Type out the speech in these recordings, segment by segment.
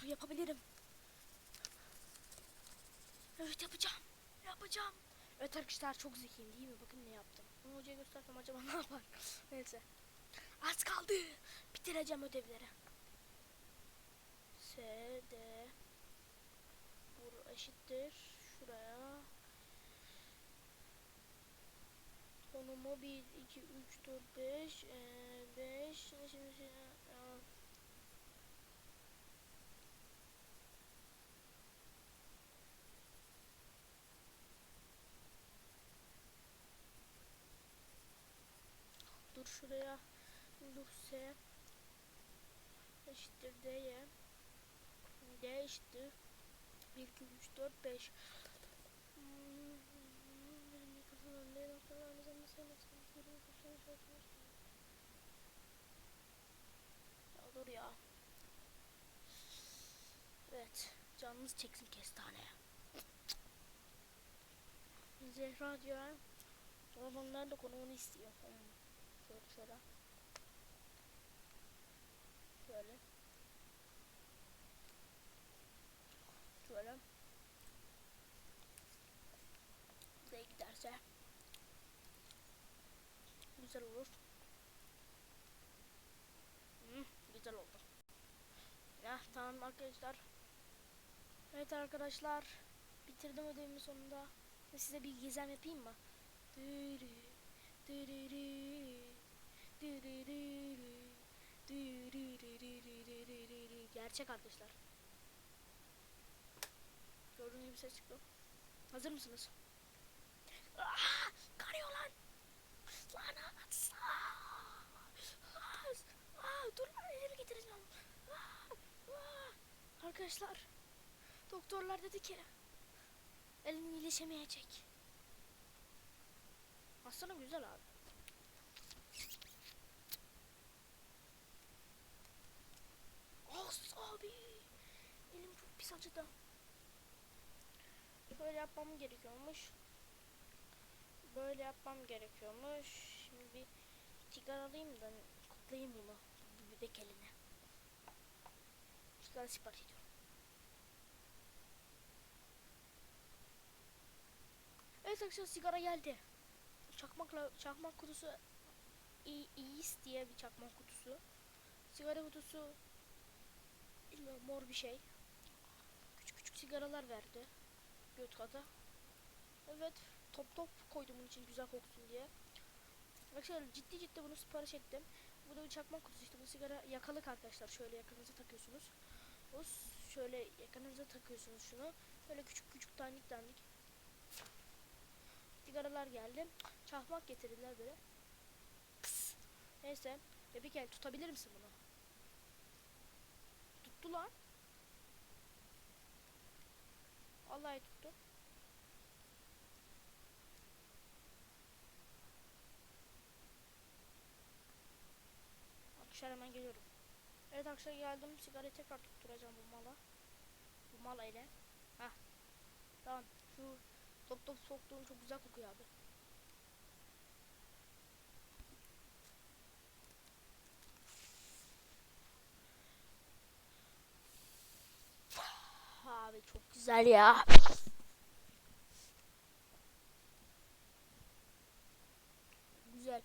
Zekiyim. Yapabilirim. Evet yapacağım. Yapacağım. Evet arkadaşlar çok zekiyim değil mi? Bakın ne yaptım. Bunu hocaya göstersem acaba ne yapar? Neyse. Az kaldı. Bitireceğim ödevleri. S, D. Bur eşittir. Şuraya. Konumu 1, 2, 3, 4, 5. 5. Şimdi şimdi şimdi. Dur şuraya. S. Eşittir D'ye. D eşittir. 1, 2, 3, 4, 5. Ya dur ya. Evet. Canınız çeksin kestane. Zehra diyor. Babamlar da konumunu istiyor. Hmm. Şöyle şöyle. Şöyle. Şöyle. Buraya giderse güzel olur. Hmm, güzel oldu. Ya tamam arkadaşlar. Evet arkadaşlar. Bitirdim ödevimi sonunda. Size bir gizem yapayım mı? Dürü, dürürü, dürürü. Gerçek arkadaşlar. Gördüğünüz gibi ses çıktı. Hazır mısınız? Aa, kanıyor lan. Lan atsa. Aa, dur lan elimi getireceğim. Aa. Arkadaşlar doktorlar dedi ki elin iyileşemeyecek. Aslında güzel abi. As abi. Elim çok pis acıdı. Şöyle yapmam gerekiyormuş. Böyle yapmam gerekiyormuş. Şimdi bir sigara alayım da koklayayım bunu. Bu bebek eline. Sigara sipariş ediyorum. Evet arkadaşlar sigara geldi. Çakmakla çakmak kutusu İ- İyis diye bir çakmak kutusu. Sigara kutusu mor bir şey. Sigaralar verdi. Göt kata. Evet top top koydum bunun için güzel koksun diye. Arkadaşlar ciddi ciddi bunu sipariş ettim. Bu da bir çakmak kutusu işte bu sigara yakalık arkadaşlar. Şöyle yakınıza takıyorsunuz. Bu şöyle yakınıza takıyorsunuz şunu. Şöyle küçük küçük dandik dandik sigaralar geldi. Çakmak getirdiler böyle. Neyse. Bebek el tutabilir misin bunu? Tuttu lan. Vallahi tuttu. Arkadaşlar hemen geliyorum. Evet arkadaşlar geldim. Sigarayı tekrar tutturacağım bu mala. Bu mala ile. Hah. Tamam. Şu top top soktuğum çok güzel kokuyor abi. Abi çok güzel ya. Güzel.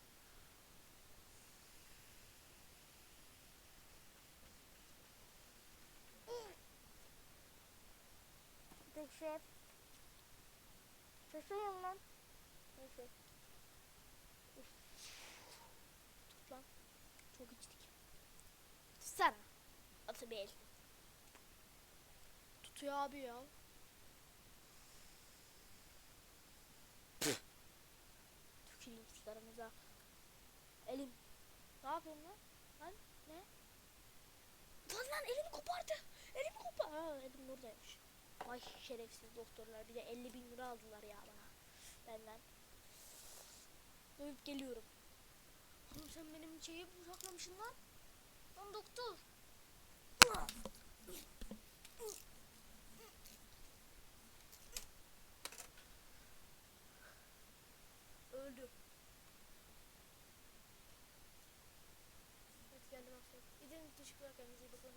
Şef. Şaşırıyorum lan. Neyse. Tut lan. Çok içtik. Tutsana. Atı bir el. Tutuyor abi ya. Tüküreyim sularımıza. Elim. Ne yapıyorsun lan? Lan ne? Lan lan elimi kopardı. Elimi kopar. Aa elim buradaymış. Vay şerefsiz doktorlar. Bir de 50 bin lira aldılar ya bana. Benden. Dövüp geliyorum. Oğlum sen benim şeyi bıçaklamışsın lan. Lan doktor. Öldü. Evet geldim hasta. Gidin teşekkürler kendinize iyi bakın.